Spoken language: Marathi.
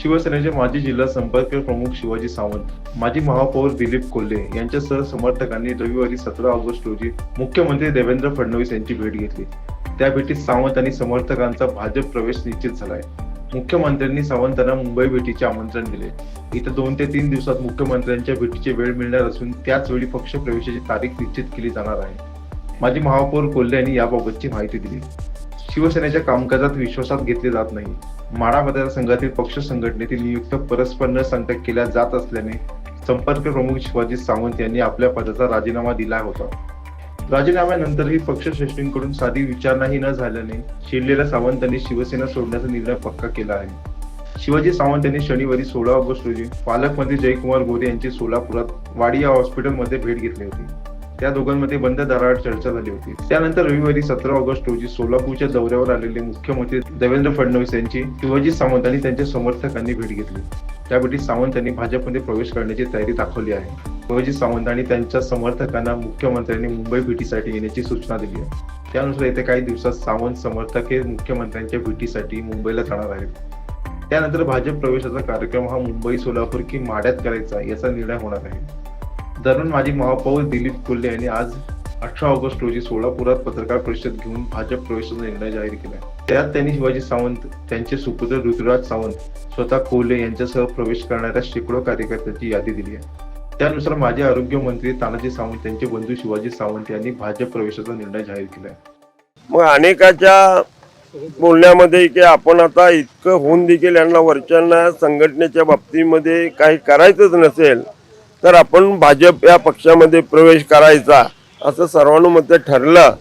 शिवसेनेचे माजी जिल्हा संपर्क प्रमुख शिवाजी सावंत माजी महापौर दिलीप कोल्हे यांच्यासह समर्थकांनी रविवारी सतरा ऑगस्ट रोजी मुख्यमंत्री देवेंद्र फडणवीस यांची भेट घेतली. त्या भेटीत सावंत आणि समर्थकांचा भाजप प्रवेश निश्चित झालाय. मुख्यमंत्र्यांनी सावंतांना मुंबई भेटीचे आमंत्रण दिले. इथं दोन ते तीन दिवसात मुख्यमंत्र्यांच्या भेटीची वेळ मिळणार असून त्याच वेळी पक्ष प्रवेशाची तारीख निश्चित केली जाणार आहे. माजी महापौर कोल्हे यांनी याबाबतची माहिती दिली. शिवसेनेच्या कामकाजात विश्वासात घेतले जात नाही. माडा मतदारसंघातील पक्ष संघटनेतील नियुक्त परस्पर न सांगता केल्या जात असल्याने संपर्क प्रमुख शिवाजी सावंत यांनी आपल्या पदाचा राजीनामा दिला होता. राजीनाम्यानंतरही पक्षश्रेष्ठींकडून साधी विचारणाही न झाल्याने शिरलेल्या सावंतांनी शिवसेना सोडण्याचा निर्णय पक्का केला आहे. शिवाजी सावंत यांनी शनिवारी सोळा ऑगस्ट रोजी पालकमंत्री जयकुमार गोरे यांची सोलापुरात वाडिया हॉस्पिटलमध्ये भेट घेतली होती. त्या दोघांमध्ये बंद दाराआड चर्चा झाली होती. त्यानंतर रविवारी सतरा ऑगस्ट रोजी सोलापूरच्या दौऱ्यावर आलेले मुख्यमंत्री देवेंद्र फडणवीस यांची शिवाजी सावंत आणि त्यांच्या समर्थकांनी भेट घेतली. त्या सावंत यांनी भाजपमध्ये प्रवेश करण्याची तयारी दाखवली आहे. शिवाजी सावंत आणि त्यांच्या समर्थकांना मुख्यमंत्र्यांनी मुंबई भेटीसाठी येण्याची सूचना दिली आहे. त्यानुसार येत्या काही दिवसात सावंत समर्थक हे मुख्यमंत्र्यांच्या भेटीसाठी मुंबईला जाणार आहेत. त्यानंतर भाजप प्रवेशाचा कार्यक्रम हा मुंबई सोलापूर की माड्यात करायचा याचा निर्णय होणार आहे. दरम्यान माजी महापौर दिलीप कोल्हे यांनी आज अठरा ऑगस्ट रोजी सोलापुरात पत्रकार परिषद घेऊन भाजप प्रवेशाचा निर्णय जाहीर केला. त्यात त्यांनी शिवाजी सावंत त्यांचे सुपुत्र ऋतुराज सावंत स्वतः कोल्हे यांच्यासह प्रवेश करणाऱ्या शेकडो कार्यकर्त्यांची यादी दिली आहे. त्यानुसार माजी आरोग्य मंत्री तानाजी सावंत यांचे बंधू शिवाजी सावंत यांनी भाजप प्रवेशाचा निर्णय जाहीर केला आहे. मग अनेकाच्या बोलण्यामध्ये की आपण आता इतकं होऊन देखील यांना वरच्यांना संघटनेच्या बाबतीमध्ये काही करायचंच नसेल तर आपण भाजप या पक्षामध्ये प्रवेश करायचा असं सर्वानुमते ठरलं.